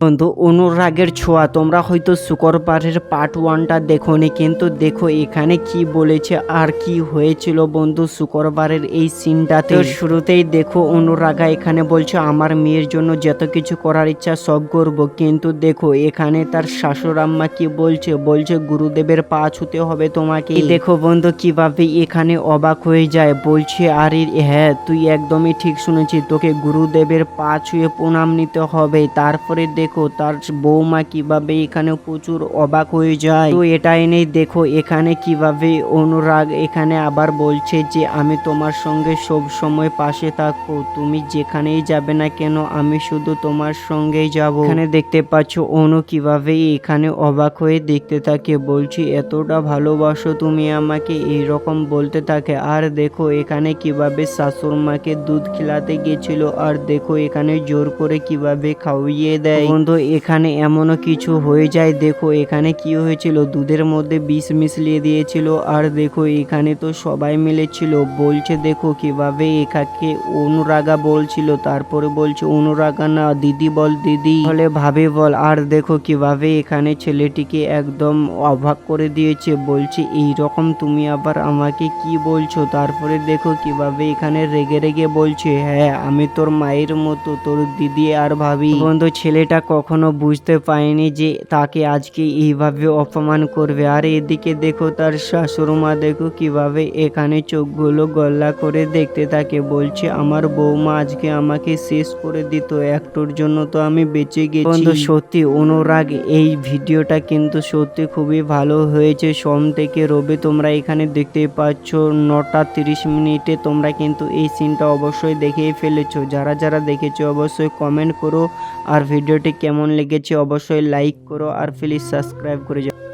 বন্ধু, অনুরাগের ছোঁয়া। তোমরা হয়তো শুকর শুকরবারের পার্ট ওয়ানটা দেখোনি, কিন্তু দেখো এখানে কি বলেছে আর কি হয়েছিল বন্ধু শুকরবারের এই সিনটাতে শুরুতেই দেখো অনুরাগা এখানে বলছে, আমার মেয়ের জন্য যত কিছু করার ইচ্ছা সব করব, কিন্তু দেখো এখানে তার শাশুড়াম্মা কি বলছে? বলছে, গুরুদেবের পা ছুতে হবে তোমাকে। দেখো বন্ধু কীভাবে এখানে অবাক হয়ে যায়। বলছে, আরে হ্যাঁ তুই একদমই ঠিক শুনেছিস, তোকে গুরুদেবের পা ছুঁয়ে প্রণাম নিতে হবে। তারপরে দেখো তার বৌমা কীভাবে এখানে প্রচুর অবাক হয়ে যায়। তো এটা এনেই দেখো, এখানে কীভাবে অনুরাগ এখানে আবার বলছে যে, আমি তোমার সঙ্গে সব সময় পাশে থাকব। তুমি যেখানেই যাবে না কেন, আমি শুধু তোমার সঙ্গেই যাব। এখানে দেখতে পাচ্ছ, অনু কীভাবে এখানে অবাক হয়ে দেখতে থাকে। বলছি, এতটা ভালোবাসো তুমি আমাকে, এইরকম বলতে থাকে। আর দেখো, এখানে কীভাবে শাশুড় মাকে দুধ খিলাতে গেছিল। আর দেখো, এখানে জোর করে কীভাবে খাওয়িয়ে দেয়। বন্ধু, এখানে এমনও কিছু হয়ে যায়। দেখো, এখানে কি হয়েছিল? দুধের মধ্যে বিষ মিশিয়ে দিয়েছিল। আর দেখো, এখানে তো সবাই মিলে ছিল। বলছে, দেখো, কীভাবে একাকে অনুরাগা বলছিল। তারপরে বলছে, অনুরাগা না, দিদি বল, দিদি বলে ভাবে বল। আর দেখো, কীভাবে এখানে ছেলেটিকে একদম অবাক করে দিয়েছে। বলছে এই রকম তুমি আবার আমাকে কি বলছো? তারপরে দেখো, কীভাবে এখানে রেগে রেগে বলছে হ্যাঁ আমি তোর মায়ের মতো, তোর দিদি আর ভাবি। বন্ধু, ছেলেটা কখনো বুঝতে পারেনি যে তাকে আজকে এইভাবে অপমান করবে। আর এদিকে দেখো তার শাশুড় মা, দেখো কীভাবে এখানে চোখগুলো গল্লা করে দেখতে থাকে। বলছে, আমার বৌমা আজকে আমাকে শেষ করে দিত, একটুর জন্য তো আমি বেঁচে গেছি। বন্ধু, সত্যি অনুরাগ, এই ভিডিওটা কিন্তু সত্যি খুবই ভালো হয়েছে। সোম থেকে রবি তোমরা এখানে দেখতে পাচ্ছ, নটা তিরিশ মিনিটে তোমরা কিন্তু এই সিনটা অবশ্যই দেখেই ফেলেছো। যারা যারা দেখেছ, অবশ্যই কমেন্ট করো। আর ভিডিওটি কেমন লেগেছে অবশ্যই লাইক করো আর প্লিজ সাবস্ক্রাইব করে যাও।